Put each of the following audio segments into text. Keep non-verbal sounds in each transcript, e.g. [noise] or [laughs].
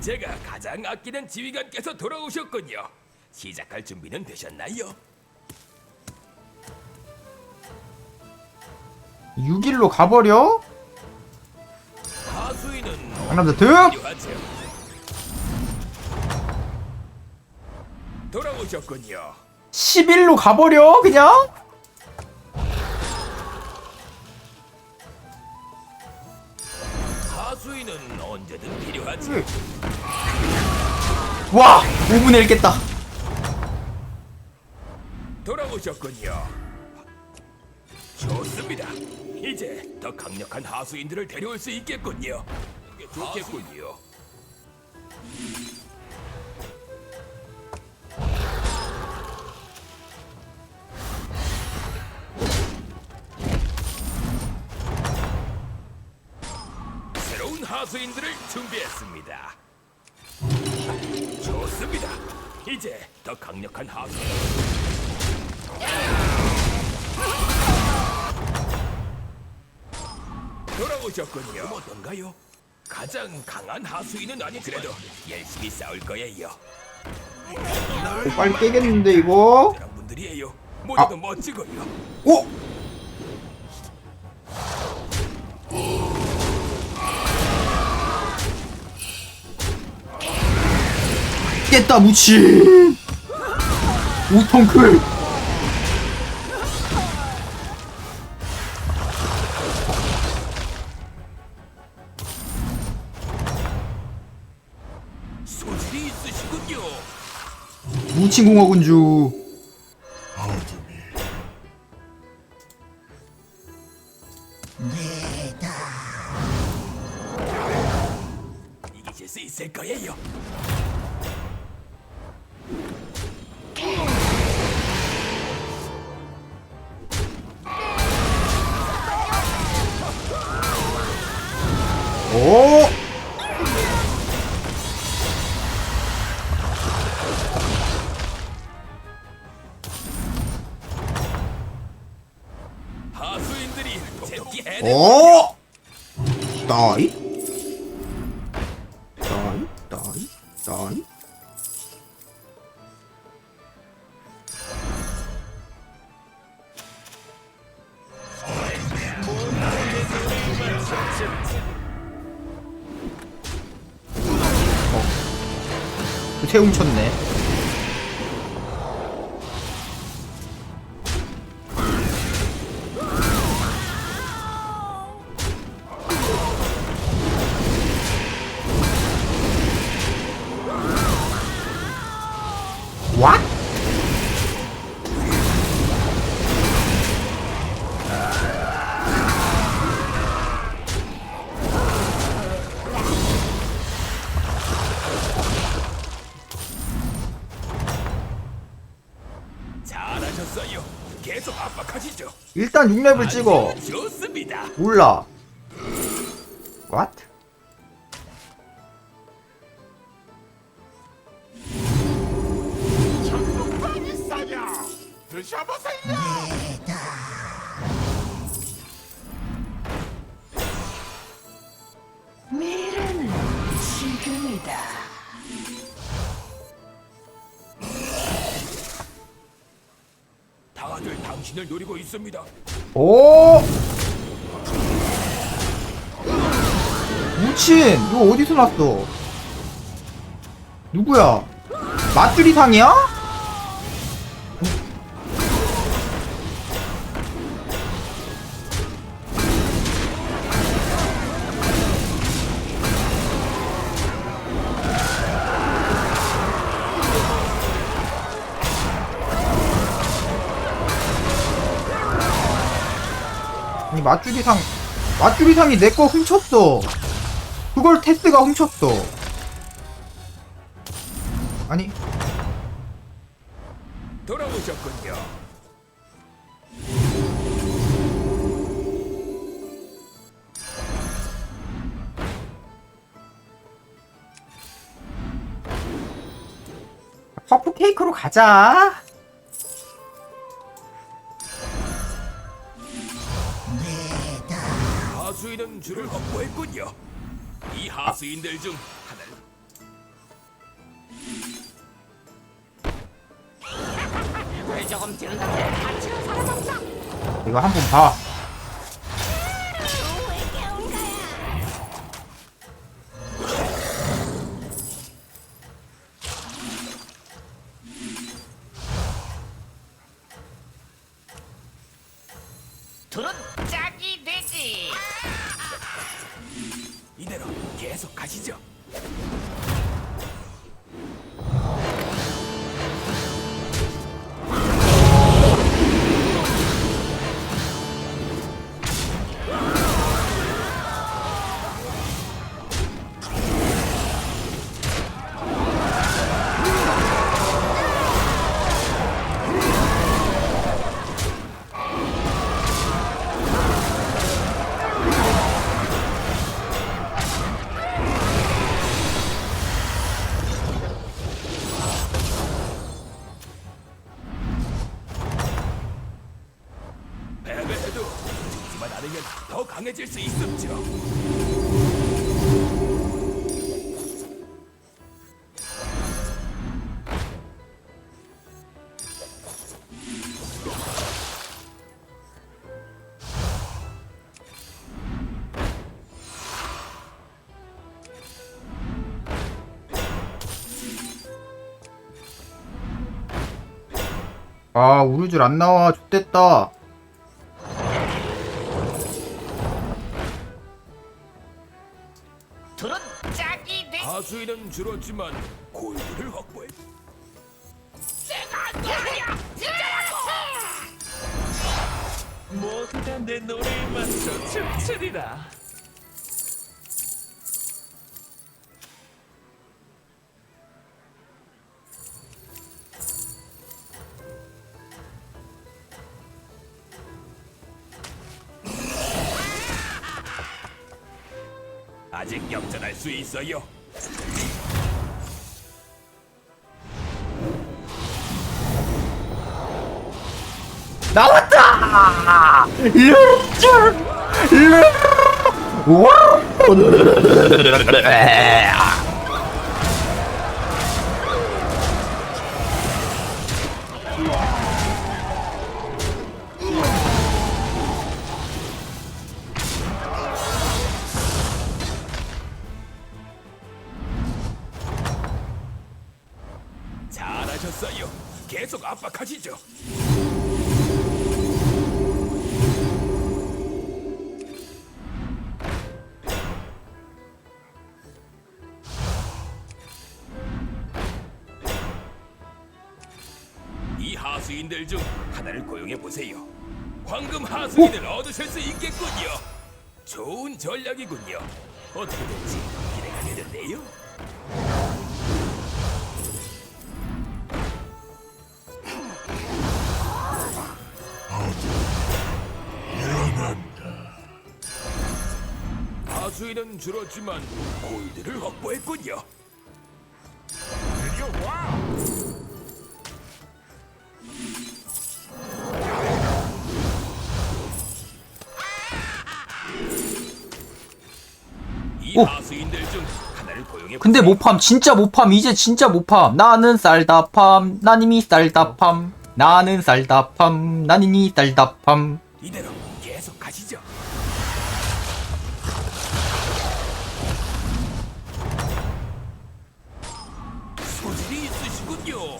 제가 가장 아끼는 지휘관께서 돌아오셨군요. 시작할 준비는 되셨나요? 6일로 가버려? 하수인은 강남자 득! 필요하죠. 돌아오셨군요. 11로 가버려 그냥? 하수인은 언제든 필요하지. 와 5분의 1 깼다 돌아오셨군요. 좋습니다. 이제 더 강력한 하수인들을 데려올 수 있겠군요. 좋겠군요. 하수인들을 준비했습니다. 좋습니다. 이제 더 강력한 하수인. 돌아오셨군요. 어떤가요? 가장 강한 하수인은 아니 그래도 열심히 싸울 거예요. 어, 빨리 깨겠는데 이거? 사람 분들이에요. 모두도 멋지고요. 오! 깼다 무치 우통클 소질이 있으시군요. 무친공화군주 이기실 수 있을 거예요. নয় 일단 6렙을 찍어. 좋습니다. 몰라. What? 비싸냐? 드셔보세요. 미래는 지금이다. 다들 당신을 노리고 있습니다. 오! 무친! 이거 어디서 났어? 누구야? 맛줄이상이야? 맛줄이상 맛줄이상이 내 거 훔쳤어. 그걸 테스가 훔쳤어. 아니. 돌아오셨군요. 퍼프 케이크로 가자 하수인은 줄을 확보했군요. 이 하수인들 중 하나는 [laughs] 이거 한 번 봐. 이대로 계속 가시죠. 강해질 수 있었죠. 아, 우르줄 안 나와. 좋됐다. 수인은 줄었지만 골드를 확보해. 내가 너야 진짜라고. 모두 다내 노래에 맞춰 춤추리라. 아직 역전할 수 있어요. 나왔다! 르줄! 르! 와! [laughs] 하수인들 중 하나를 고용해 보세요. 황금 하수인을 얻으실 수 있겠군요. 좋은 전략이군요. 어떻게든지 진행하겠는데요. 하수인은 줄었지만 골드를 확보했군요. 이 오. 하수 고용해 근데 모팜 진짜 모팜 이제 진짜 모팜. 나는 쌀다팜 난 이미 쌀다팜. 나는 쌀다팜 난 이미 쌀다팜. 이대로 계속 가시죠. 소질이 있으시군요.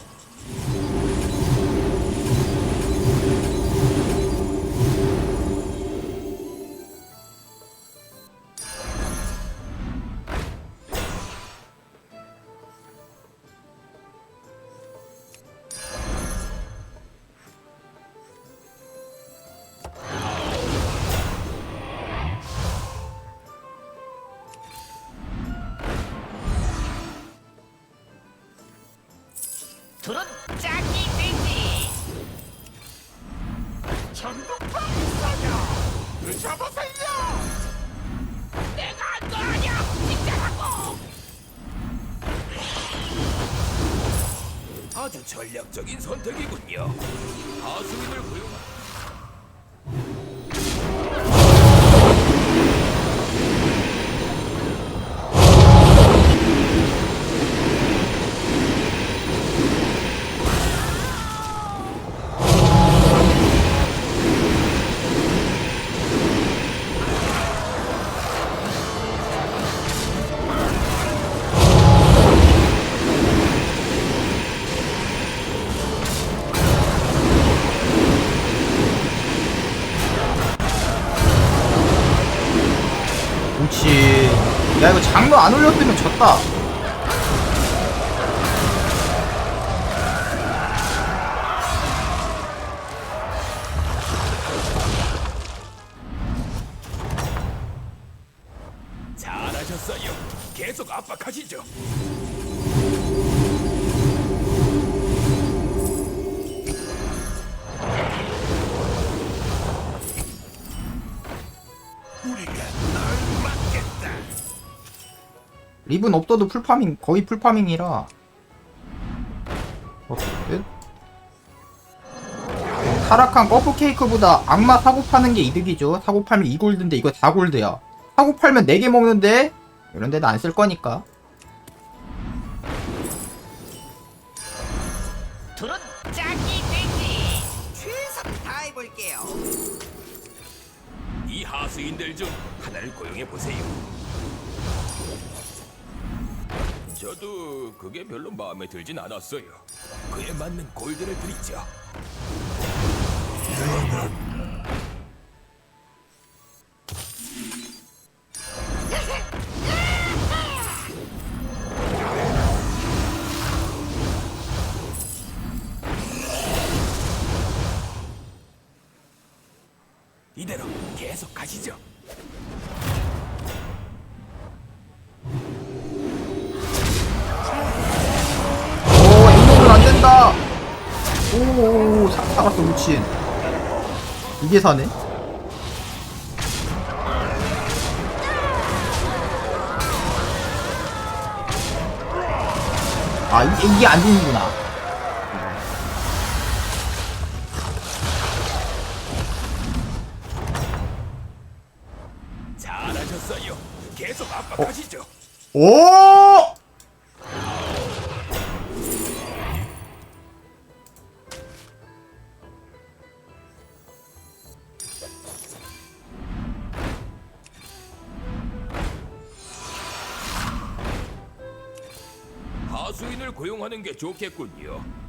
둘은 짝이 되지. 전국방 있어요. 드셔보세요. 내가 너야 진짜라고. 아주 전략적인 선택이군요. 하수인을 고용. 그 립은 없어도 풀파밍 거의 풀파밍이라 어쨌든 타락한 꺼프 케이크보다 악마 사고 파는 게 이득이죠 사고 팔면 2골드인데 이거 4골드야 사고 팔면 4개 먹는데 이런 데는 안 쓸 거니까 두른 짝이 되지. 최선을 다해볼게요. 이 하수인들 중 하나를 고용해 보세요. 저도 그게 별로 마음에 들진 않았어요. 그에 맞는 골드를 드리죠. 이대 된다 오오오 사, 살았어 미친 이게 사네 아 이게, 이게 안 되는구나 잘하셨어요. 계속 압박하시죠. 오! 고용하는 게 좋겠군요.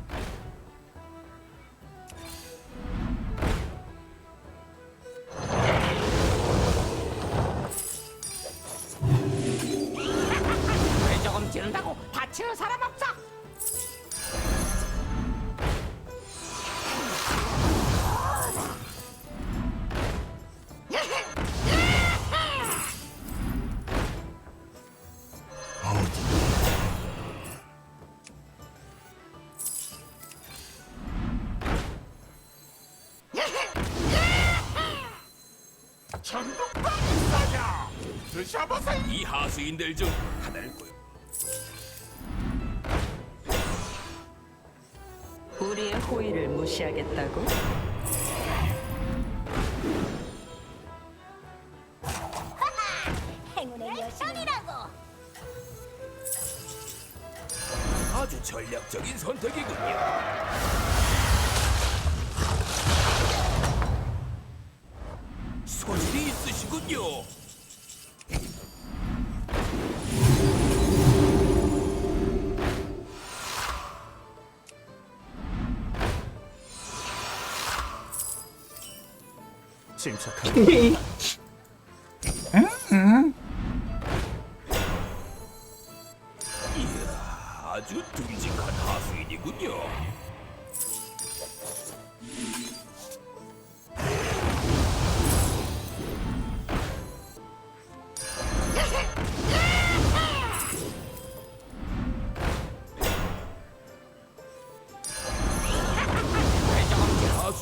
드셔보세요. 이 하수인들 중 하나를 고용. 우리의 호의를 무시하겠다고? 행운의 여신이라고. 아주 전략적인 선택이군 침착 [laughs]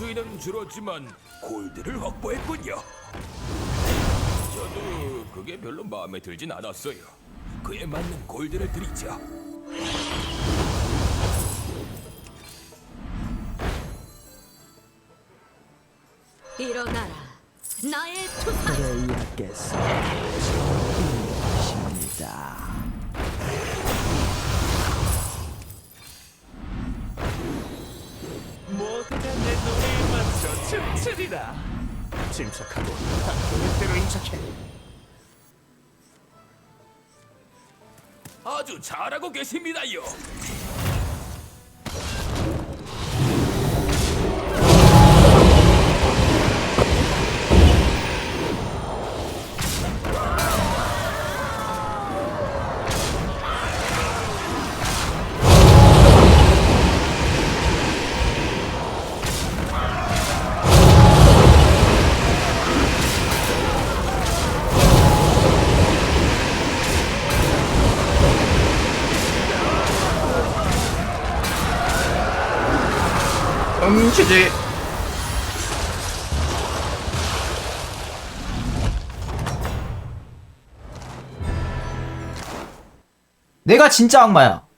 수인은 줄었지만 골드를 확보했군요. 저도 그게 별로 마음에 들진 않았어요. 그에 맞는 골드를 드리죠. 일어나라. 나의 투사. 저 춤추리라. 침착하고 계획대로 인척해. 아주 잘하고 계십니다요. 뻥치지. 내가 진짜 악마야